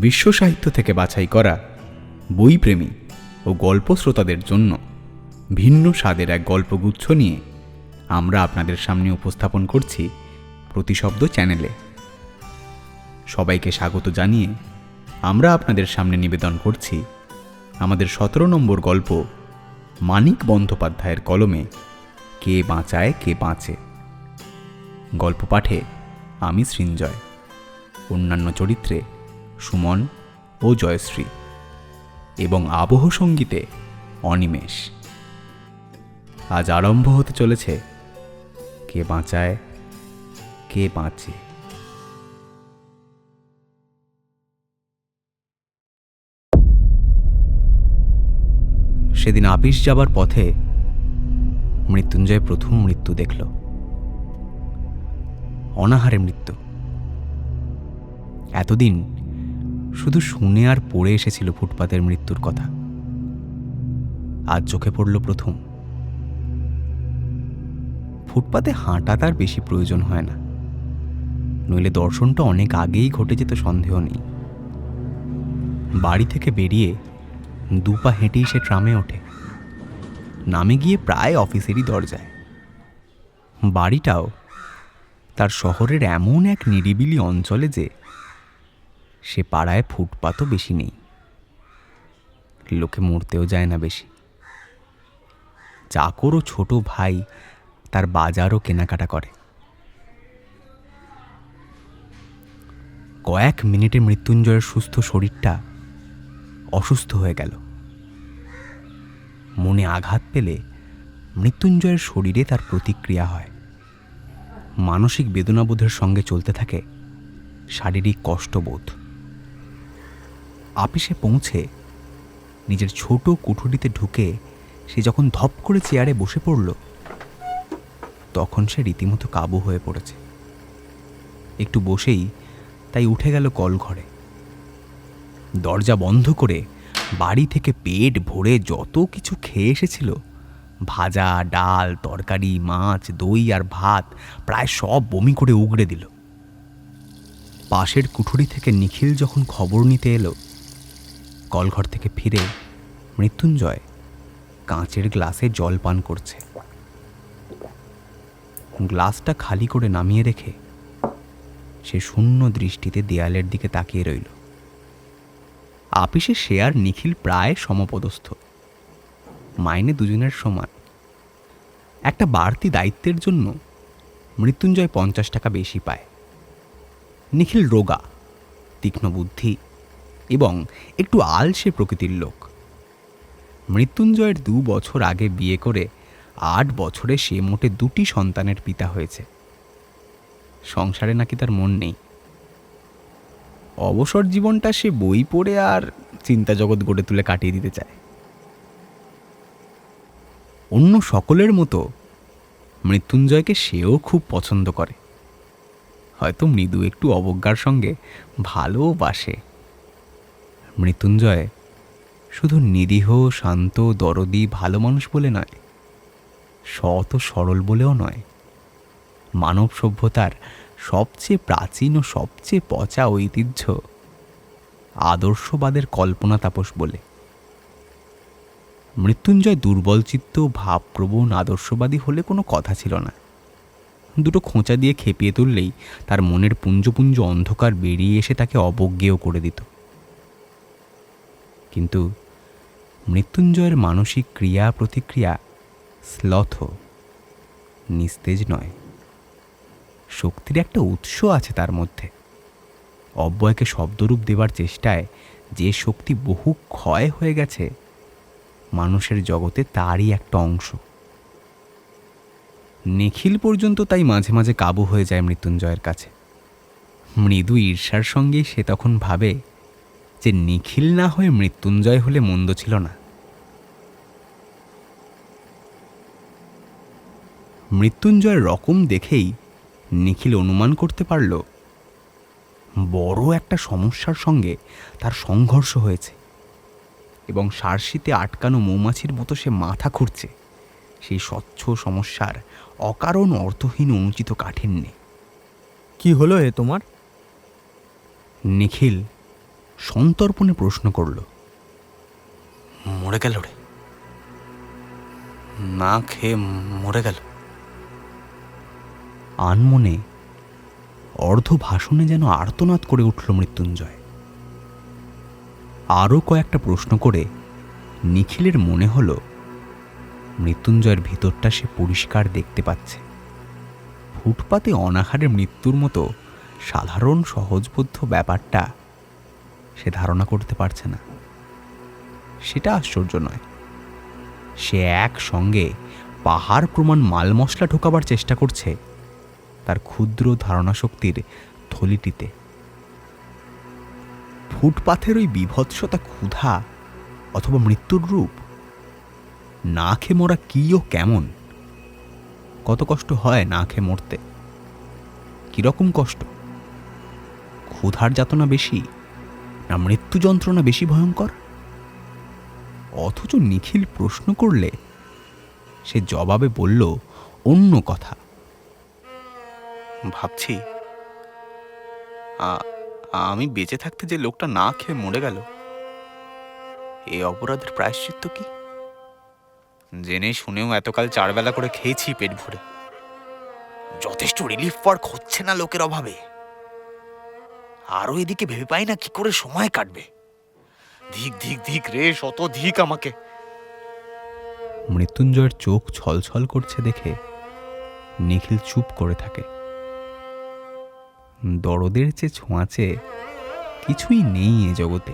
বিশ্ব সাহিত্য থেকে বাছাই করা বইপ্রেমী ও গল্প শ্রোতাদের জন্য ভিন্ন স্বাদের এক গল্পগুচ্ছ নিয়ে আমরা আপনাদের সামনে উপস্থাপন করছি প্রতিশব্দ চ্যানেলে। সবাইকে স্বাগত জানিয়ে আমরা আপনাদের সামনে নিবেদন করছি আমাদের সতেরো নম্বর গল্প মানিক বন্দ্যোপাধ্যায়ের কলমে, কে বাঁচায়, কে বাঁচে। গল্প পাঠে আমি সৃঞ্জয়। অন্যান্য চরিত্রে সুমন ও জয়শ্রী এবং আবহ সঙ্গীতে অনিমেষ। আজ আরম্ভ হতে চলেছে কে বাঁচায়, কে বাঁচে। সেদিন আপিস যাবার পথে মৃত্যুঞ্জয় প্রথম মৃত্যু দেখল। অনাহারে মৃত্যু। এতদিন শুধু শুনে আর পড়ে এসেছিল ফুটপাতের মৃত্যুর কথা। আজ চোখে পড়ল প্রথম। ফুটপাতে হাঁটা তার বেশি প্রয়োজন হয় না। নইলে দর্শনটা অনেক আগেই ঘটে যেত, সন্দেহ নেই। বাড়ি থেকে বেরিয়ে দু পা হেঁটেই সে ট্রামে ওঠে। নামে গিয়ে প্রায় অফিসেরই দরজায়। বাড়িটাও তার শহরের এমন এক নিরিবিলি অঞ্চলে যে সে পাড়ায় ফুটপাতও বেশি নেই। লোকে মরতেও যায় না বেশি। চাকর ও ছোট ভাই, তার বাজারও কেনাকাটা করে। কয়েক মিনিটে মৃত্যুঞ্জয়ের সুস্থ শরীরটা অসুস্থ হয়ে গেল। মনে আঘাত পেলে মৃত্যুঞ্জয়ের শরীরে তার প্রতিক্রিয়া হয়। মানসিক বেদনাবোধের সঙ্গে চলতে থাকে শারীরিক কষ্টবোধ। আপিসে পৌঁছে নিজের ছোট কুঠুরিতে ঢুকে সে যখন ধপ করে চেয়ারে বসে পড়ল, তখন সে রীতিমতো কাবু হয়ে পড়েছে। একটু বসেই তাই উঠে গেল কল ঘরে। দরজা বন্ধ করে বাড়ি থেকে পেট ভরে যত কিছু খেয়ে এসেছিল, ভাজা, ডাল, তরকারি, মাছ, দই আর ভাত প্রায় সব বমি করে উগড়ে দিল। পাশের কুঠুরি থেকে নিখিল যখন খবর নিতে এলো কলঘর থেকে ফিরে মৃত্যুঞ্জয় কাঁচের গ্লাসে জল পান করছে। গ্লাসটা খালি করে নামিয়ে রেখে সে শূন্য দৃষ্টিতে দেয়ালের দিকে তাকিয়ে রইল। আপিসে সে আর নিখিল প্রায় সমপদস্থ। মাইনে দুজনের সমান। একটা বাড়তি দায়িত্বের জন্য মৃত্যুঞ্জয় পঞ্চাশ টাকা বেশি পায়। নিখিল রোগা, তীক্ষ্ণ বুদ্ধি এবং একটু আলসে প্রকৃতির লোক। মৃত্যুঞ্জয়ের দু বছর আগে বিয়ে করে আট বছরে সে মোটে দুটি সন্তানের পিতা হয়েছে। সংসারে নাকি তার মন নেই। অবসর জীবনটা সে বই পড়ে আর চিন্তা জগৎ গড়ে তুলে কাটিয়ে দিতে চায়। অন্য সকলের মতো মৃত্যুঞ্জয়কে সেও খুব পছন্দ করে। হয়তো মৃদু একটু অবজ্ঞার সঙ্গে ভালোবাসে মৃত্যুঞ্জয় শুধু নিরীহ, শান্ত, দরদি, ভালো মানুষ বলে নয় ও সরল বলেও নয়। মানব সভ্যতার সবচেয়ে প্রাচীন ও সবচেয়ে পচা ঐতিহ্য আদর্শবাদের কল্পনা তাপস বলে। মৃত্যুঞ্জয় দুর্বলচিত্ত ভাবপ্রবণ, আদর্শবাদী হলে কোনো কথা ছিল না। দুটো খোঁচা দিয়ে খেপিয়ে তুললেই তার মনের পুঞ্জপুঞ্জ অন্ধকার বেরিয়ে এসে তাকে অবজ্ঞেয় করে দিত। কিন্তু মৃত্যুঞ্জয়ের মানসিক ক্রিয়া প্রতিক্রিয়া স্লথ নিস্তেজ নয়। শক্তির একটা উৎস আছে তার মধ্যে। অব্যয়কে শব্দরূপ দেবার চেষ্টায় যে শক্তি বহু ক্ষয় হয়ে গেছে, মানুষের জগতে তারই একটা অংশ। নিখিল পর্যন্ত তাই মাঝে মাঝে কাবু হয়ে যায় মৃত্যুঞ্জয়ের কাছে। মৃদু ঈর্ষার সঙ্গেই সে তখন ভাবে যে নিখিল না হয়ে মৃত্যুঞ্জয় হলে মন্দ ছিল না। মৃত্যুঞ্জয়ের রকম দেখেই নিখিল অনুমান করতে পারল বড় একটা সমস্যার সঙ্গে তার সংঘর্ষ হয়েছে এবং সারশিতে আটকানো মৌমাছির মতো সে মাথা খুঁড়ছে। সেই স্বচ্ছ সমস্যার অকারণ অর্থহীন অনুচিত কাঠিন্যে। কি হলো এ তোমার? নিখিল সন্তর্পণে প্রশ্ন করল মরে গেল রে। না খেয়ে মরে গেল। আনমনে অর্ধ ভাষণে যেন আর্তনাদ করে উঠল মৃত্যুঞ্জয়। আরও কয়েকটা প্রশ্ন করে নিখিলের মনে হলো মৃত্যুঞ্জয়ের ভিতরটা সে পরিষ্কার দেখতে পাচ্ছে। ফুটপাতে অনাহারে মৃত্যুর মতো সাধারণ সহজবোধ্য ব্যাপারটা সে ধারণা করতে পারছে না। সেটা আশ্চর্য নয়। সে একসঙ্গে পাহাড় প্রমাণ মাল মশলা ঢোকাবার চেষ্টা করছে তার ক্ষুদ্র ধারণা শক্তির থলিটিতে। ফুটপাথের ওই বিভৎসতা ক্ষুধা অথবা মৃত্যুর রূপ? না খেয়ে মরা কি ও কেমন? কত কষ্ট হয় না খেয়ে মরতে? কীরকম কষ্ট? ক্ষুধার যাতনা বেশি? না মৃত্যু যন্ত্রণা বেশি ভয়ঙ্কর? অথচ নিখিল প্রশ্ন করলে সে জবাবে বলল অন্য কথা। ভাবছি আমি বেঁচে থাকতে যে লোকটা না খেয়ে মরে গেল এই অপরাধের প্রায়শ্চিত্ত কি? জেনে শুনেও এতকাল চারবেলা করে খেয়েছি পেট ভরে। যথেষ্ট রিলিফ ওয়ার্ক হচ্ছে না লোকের অভাবে। আরও এদিকে ভেবে পাই না কি করে সময় কাটবে। ধিক ধিক ধিক রে, শত ধিক আমাকে। মৃত্যুঞ্জয়ের চোখ ছলছল করছে দেখে নিখিল চুপ করে থাকে। দরদের চেয়ে ছোঁয়াচে কিছুই নেই এ জগতে।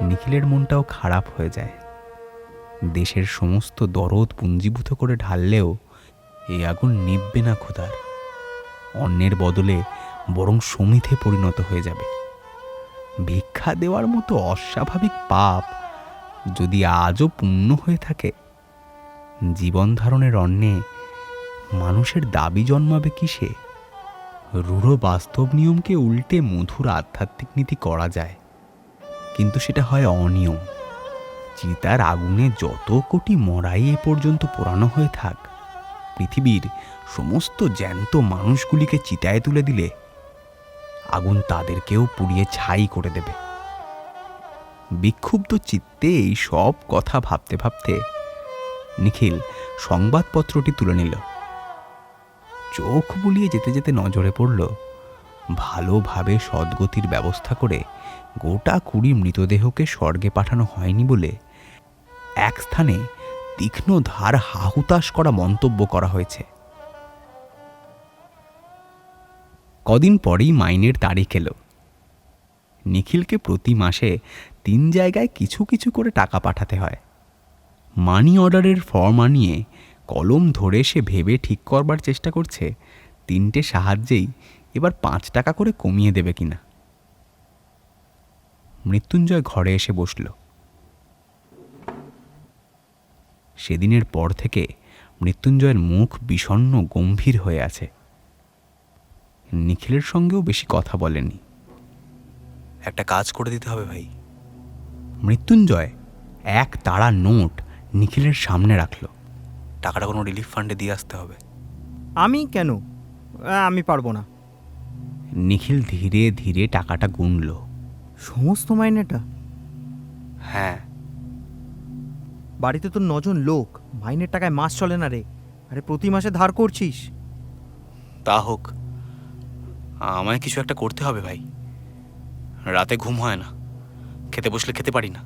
নিখিলের মনটাও খারাপ হয়ে যায়। দেশের সমস্ত দরদ পুঞ্জীভূত করে ঢাললেও এই আগুন নিববে না খোদার অন্যের বদলে বরং সমিধে পরিণত হয়ে যাবে। ভিক্ষা দেওয়ার মতো অস্বাভাবিক পাপ যদি আজও পূর্ণ হয়ে থাকে, জীবন ধারণের অন্যে মানুষের দাবি জন্মাবে কিসে? রূঢ় বাস্তব নিয়মকে উল্টে মধুর আধ্যাত্মিক নীতি করা যায়। কিন্তু সেটা হয় অনিয়ম। চিতার আগুনে যত কোটি মরাই এ পর্যন্ত পোড়ানো হয়ে থাক, পৃথিবীর সমস্ত জ্যান্ত মানুষগুলিকে চিতায় তুলে দিলে আগুন তাদেরকেও পুড়িয়ে ছাই করে দেবে। বিক্ষুব্ধ চিত্তে এই সব কথা ভাবতে ভাবতে নিখিল সংবাদপত্রটি তুলে নিল। চোখ বুলিয়ে যেতে যেতে নজরে পড়ল, ভালোভাবে সদ্গতির ব্যবস্থা করে গোটা কুড়ি মৃতদেহকে স্বর্গে পাঠানো হয়নি বলে এক স্থানে তীক্ষ্ণ ধার হাহুতাশ করা মন্তব্য করা হয়েছে। কদিন পরেই মাইনের তারিখ এলো। নিখিলকে প্রতি মাসে তিন জায়গায় কিছু কিছু করে টাকা পাঠাতে হয়। মানি অর্ডারের ফর্ম আনিয়ে কলম ধরে সে ভেবে ঠিক করবার চেষ্টা করছে, তিনটে সাহায্যেই এবার পাঁচ টাকা করে কমিয়ে দেবে কিনা। মৃত্যুঞ্জয় ঘরে এসে বসল। সেদিনের পর থেকে মৃত্যুঞ্জয়ের মুখ বিষণ্ণ গম্ভীর হয়ে আছে। নিখিলের সঙ্গেও বেশি কথা বলেনি একটা কাজ করে দিতে হবে ভাই। মৃত্যুঞ্জয় এক তাড়া নোট নিখিলের সামনে রাখল। টাকাটা কোনো রিলিফ ফান্ডে দিয়ে আসতে হবে। আমি কেন? আমি পারব না। নিখিল ধীরে ধীরে টাকাটা গুনল। সমস্ত মাইনেটা? হ্যাঁ। বাড়িতে তো নজন লোক মাইনের টাকায় মাস চলে না রে। আরে প্রতি মাসে ধার করছিস। তা হোক। আমায় কিছু একটা করতে হবে ভাই। রাতে ঘুম হয় না। খেতে বসলে খেতে পারি না।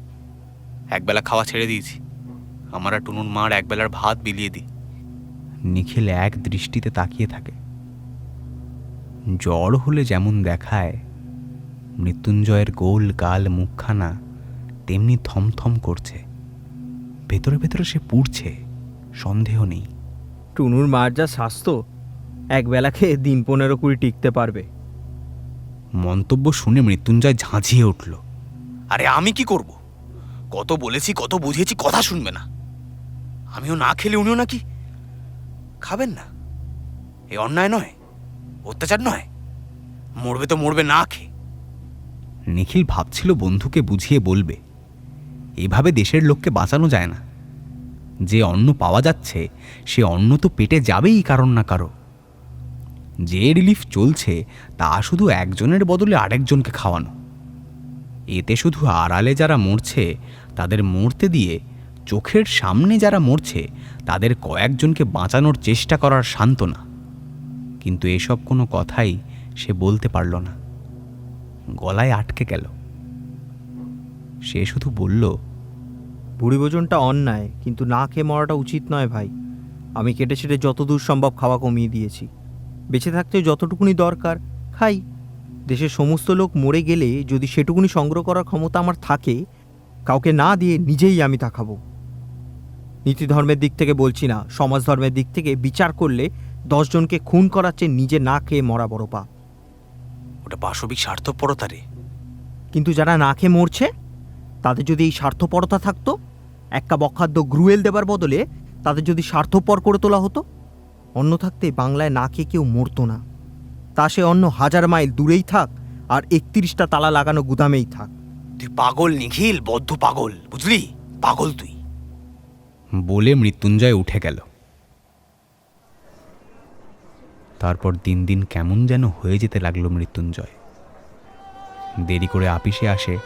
একবেলা খাওয়া ছেড়ে দিয়েছি। আমার আর টুনুর মার একবেলার ভাত বিলিয়ে দিই। নিখিল এক দৃষ্টিতে তাকিয়ে থাকে। জ্বর হলে যেমন দেখায় মৃত্যুঞ্জয়ের গোল গাল মুখখানা তেমনি থমথম করছে। ভেতরে ভেতরে সে পুড়ছে সন্দেহ নেই। টুনুর মার যা স্বাস্থ্য একবেলা খেয়ে দিন পনেরো কুড়ি টিকতে পারবে। মন্তব্য শুনে মৃত্যুঞ্জয় ঝাঁঝিয়ে উঠল। আরে আমি কি করব? কত বলেছি, কত বুঝিয়েছি, কথা শুনবে না। আমিও না খেলে উনিও নাকি? খাবেন না। এ অন্যায় নয়, অত্যাচার নয়। মরবে তো মরবে না খেয়ে। নিখিল ভাবছিল বন্ধুকে বুঝিয়ে বলবে, এভাবে দেশের লোককে বাঁচানো যায় না। যে অন্ন পাওয়া যাচ্ছে, সে অন্ন তো পেটে যাবেই কারণ না কারও। যে রিলিফ চলছে, তা শুধু একজনের বদলে আরেকজনকে খাওয়ানো। এতে শুধু আড়ালে যারা মরছে, তাদের মরতে দিয়ে চোখের সামনে যারা মরছে, তাদের কয়েকজনকে বাঁচানোর চেষ্টা করার সান্ত্বনা। কিন্তু এসব কোনো কথাই সে বলতে পারল না। গলায় আটকে গেল। সে শুধু বলল ভুড়ি ভোজনটা অন্যায়, কিন্তু না খেয়ে মরাটা উচিত নয় ভাই। আমি কেটে ছেটে যতদূর সম্ভব খাওয়া কমিয়ে দিয়েছি। বেঁচে থাকতে যতটুকুনি দরকার খাই। দেশের সমস্ত লোক মরে গেলে যদি সেটুকুনি সংগ্রহ করার ক্ষমতা আমার থাকে কাউকে না দিয়ে নিজেই আমি তা খাব। নীতি ধর্মের দিক থেকে বলছি না সমাজ ধর্মের দিক থেকে বিচার করলে দশজনকে খুন করার চেয়ে নিজে না খেয়ে মরা বড় পাপ। ওটা পাশবিক স্বার্থপরতা রে। কিন্তু যারা না খেয়ে মরছে তাদের যদি এই স্বার্থপরতা থাকতো একটা বখাদ্য গ্রুয়েল দেবার বদলে তাদের যদি স্বার্থপর করে তোলা হতো অন্য থাকতে বাংলায় না খেয়ে কেউ মরতো না। তা সে অন্য হাজার মাইল দূরেই থাক আর একত্রিশটা তালা লাগানো গুদামেই থাক। তুই পাগল নিখিল বদ্ধ পাগল বুঝলি? পাগল তুই। বলে মৃত্যুঞ্জয় উঠে গেল। তারপর দিন দিন কেমন যেন হয়ে যেতে লাগল মৃত্যুঞ্জয়। দেরি করে আপিসে আসে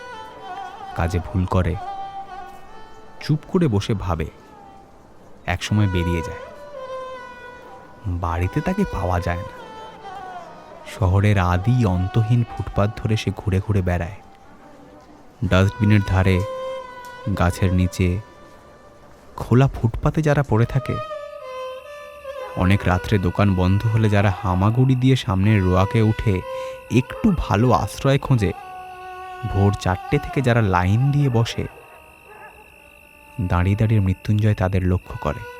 কাজে ভুল করে চুপ করে বসে ভাবে একসময় বেরিয়ে যায়। বাড়িতে তাকে পাওয়া যায় না। শহরের আদি অন্তহীন ফুটপাত ধরে সে ঘুরে ঘুরে বেড়ায়। ডাস্টবিনের ধারে, গাছের নিচে, খোলা ফুটপাতে যারা পড়ে থাকে। অনেক রাত্রে দোকান বন্ধ হলে যারা হামাগুড়ি দিয়ে সামনের রোয়াকে উঠে একটু ভালো আশ্রয় খোঁজে, ভোর চারটে থেকে যারা লাইন দিয়ে বসে, দাঁড়িয়ে দাঁড়িয়ে মৃত্যুঞ্জয় তাদের লক্ষ্য করে।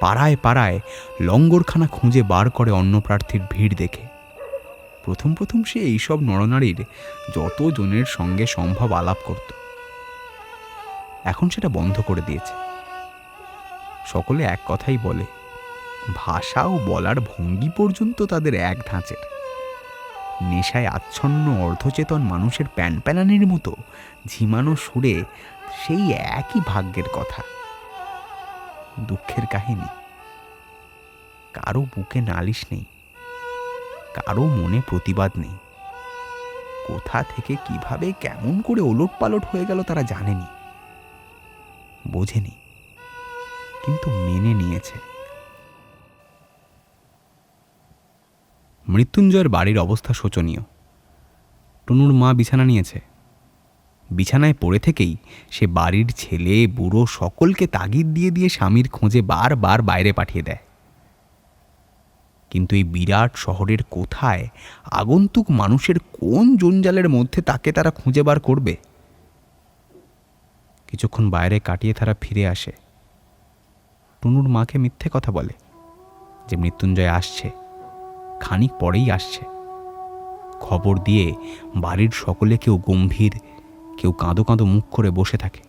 পাড়ায় পাড়ায় লঙ্গরখানা খুঁজে বার করে অন্য প্রার্থীর ভিড় দেখে। প্রথম প্রথম সে এইসব নরনারীর যত জনের সঙ্গে সম্ভব আলাপ করত। এখন সেটা বন্ধ করে দিয়েছে। সকলে এক কথাই বলে, ভাষা ও বলার ভঙ্গি পর্যন্ত তাদের এক ধাঁচের। নেশায় আচ্ছন্ন, অর্ধচেতন মানুষের প্যান প্যানপ্যানানির মতো ঝিমানো সুরে সেই একই ভাগ্যের কথা। দুঃখের কাহিনী। কারও বুকে নালিশ নেই, কারও মনে প্রতিবাদ নেই। কোথা থেকে কীভাবে কেমন করে ওলট পালট হয়ে গেল তারা জানেনি। বোঝেনি, কিন্তু মেনে নিয়েছে। মৃত্যুঞ্জয়ের বাড়ির অবস্থা শোচনীয়। টুনুর মা বিছানা নিয়েছে। বিছানায় পড়ে থেকেই সে বাড়ির ছেলে, বুড়ো সকলকে তাগিদ দিয়ে দিয়ে স্বামীর খোঁজে বারবার বাইরে পাঠিয়ে দেয়। কিন্তু এই বিরাট শহরের কোথায় আগন্তুক মানুষের কোন জঞ্জালের মধ্যে তাকে তারা খুঁজে বার করবে? কিছুক্ষণ বাইরে কাটিয়ে তারা ফিরে আসে। টুনুর মাকে মিথ্যে কথা বলে যে মৃত্যুঞ্জয় আসছে। খানিক পরেই আসছে। খবর দিয়ে বাড়ির সকলে কেউ গম্ভীর কেউ কাঁদো কাঁদো মুখ করে বসে থাকে।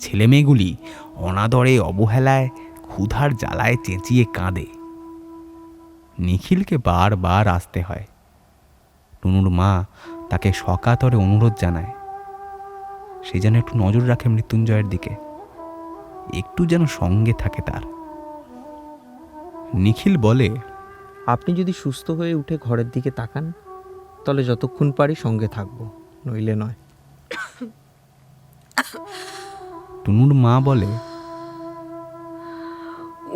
ছেলেমেয়েগুলি অনাদরে অবহেলায়, ক্ষুধার জ্বালায় চেঁচিয়ে কাঁদে। নিখিলকে বারবার আসতে হয়। টুনুর মা তাকে সকাতরে অনুরোধ জানায়, সে যেন একটু নজর রাখে মৃত্যুঞ্জয়ের দিকে। একটু যেন সঙ্গে থাকে তার। নিখিল বলে, আপনি যদি সুস্থ হয়ে উঠে ঘরের দিকে তাকান, তাহলে যতক্ষণ পারি সঙ্গে থাকব। নইলে নয়। টুনুর মা বলে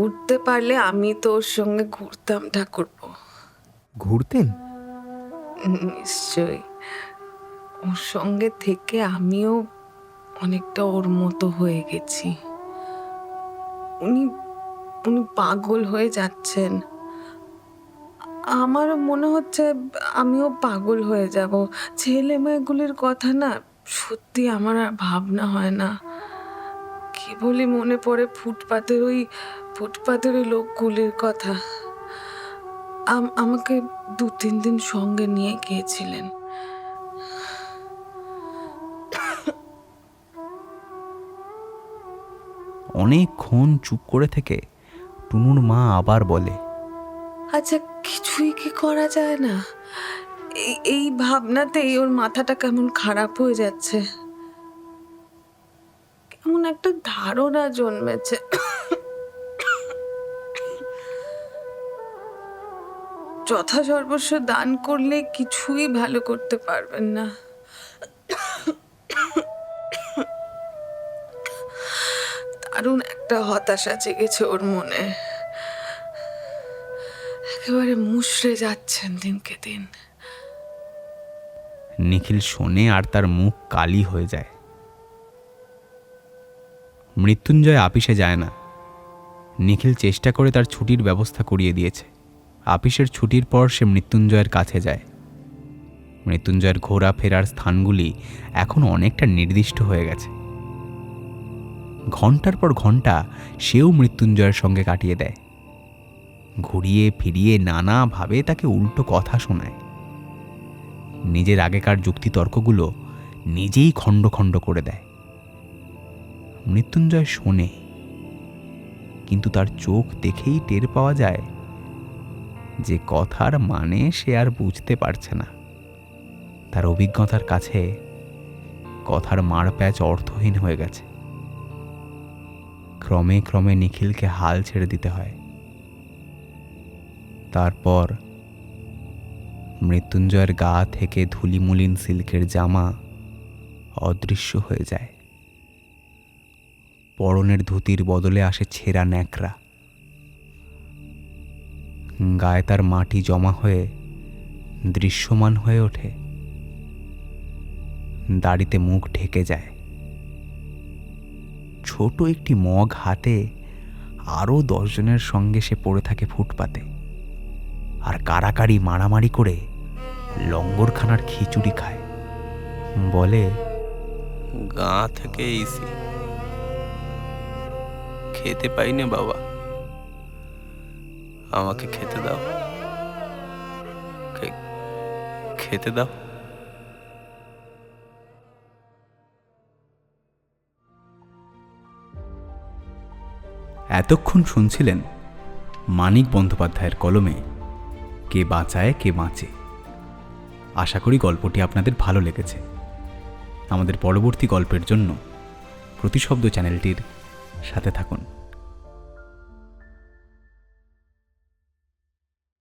উঠতে পারলে আমি তোর সঙ্গে ঘুরতাম ঠাকুরপো। ঘুরতেন? নিশ্চয়ই। ওর সঙ্গে থেকে আমিও অনেকটা ওর মতো হয়ে গেছি। উনি উনি পাগল হয়ে যাচ্ছেন। আমারও মনে হচ্ছে আমিও পাগল হয়ে যাব। ছেলে মেয়েগুলির কথা না সত্যি আমার আর ভাবনা হয় না। কেবলই মনে পড়ে ফুটপাতের ওই ফুটপাতের ওই লোকগুলির কথা। আম- আমাকে দু, তিন দিন সঙ্গে নিয়ে গিয়েছিলেন। অনেকক্ষণ চুপ করে থেকে টুনুর মা আবার বলে আচ্ছা কিছুই কি করা যায় না? এই এই ভাবনাতেই ওর মাথাটা কেমন খারাপ হয়ে যাচ্ছে। কেমন একটা ধারণা জন্মেছে। যথা সর্বস্ব দান করলে কিছুই ভালো করতে পারবেন না। দারুণ একটা হতাশা জেগেছে ওর মনে। একেবারে মুশড়ে যাচ্ছেন দিনকে দিন। নিখিল শোনে আর তার মুখ কালি হয়ে যায়। মৃত্যুঞ্জয় আপিসে যায় না। নিখিল চেষ্টা করে তার ছুটির ব্যবস্থা করিয়ে দিয়েছে। আপিসের ছুটির পর সে মৃত্যুঞ্জয়ের কাছে যায়। মৃত্যুঞ্জয়ের ঘোরা ফেরার স্থানগুলি এখন অনেকটা নির্দিষ্ট হয়ে গেছে। ঘণ্টার পর ঘণ্টা সেও মৃত্যুঞ্জয়ের সঙ্গে কাটিয়ে দেয়। ঘুরিয়ে ফিরিয়ে নানাভাবে তাকে উল্টো কথা শোনায়। নিজের আগেকার যুক্তিতর্কগুলো নিজেই খণ্ড খণ্ড করে দেয়। মৃত্যুঞ্জয় শোনে, কিন্তু তার চোখ দেখেই টের পাওয়া যায় যে কথার মানে সে আর বুঝতে পারছে না। তার অভিজ্ঞতার কাছে কথার মারপ্যাচ অর্থহীন হয়ে গেছে। ক্রমে ক্রমে নিখিলকে হাল ছেড়ে দিতে হয়। তারপর মৃত্যুঞ্জয়ের গা থেকে ধুলিমুলিন সিল্কের জামা অদৃশ্য হয়ে যায়। পরনের ধুতির বদলে আসে ছেঁড়া ন্যাকড়া। গায়ে তার মাটি জমা হয়ে দৃশ্যমান হয়ে ওঠে। দাড়িতে মুখ ঢেকে যায়। ছোট একটি মগ হাতে আরও দশজনের সঙ্গে সে পড়ে থাকে ফুটপাতে। আর কারাকারি মারামারি করে লঙ্গরখানার খিচুড়ি খায়। বলে গা থেকে এসি খেতে পাই না বাবা। আমাকে খেতে দাও। খেতে দাও। এতক্ষণ শুনছিলেন মানিক বন্দ্যোপাধ্যায়ের কলমে কে বাঁচায়, কে বাঁচে। আশা করি গল্পটি আপনাদের ভালো লেগেছে। আমাদের পরবর্তী গল্পের জন্য প্রতিশব্দ চ্যানেলটির সাথে থাকুন।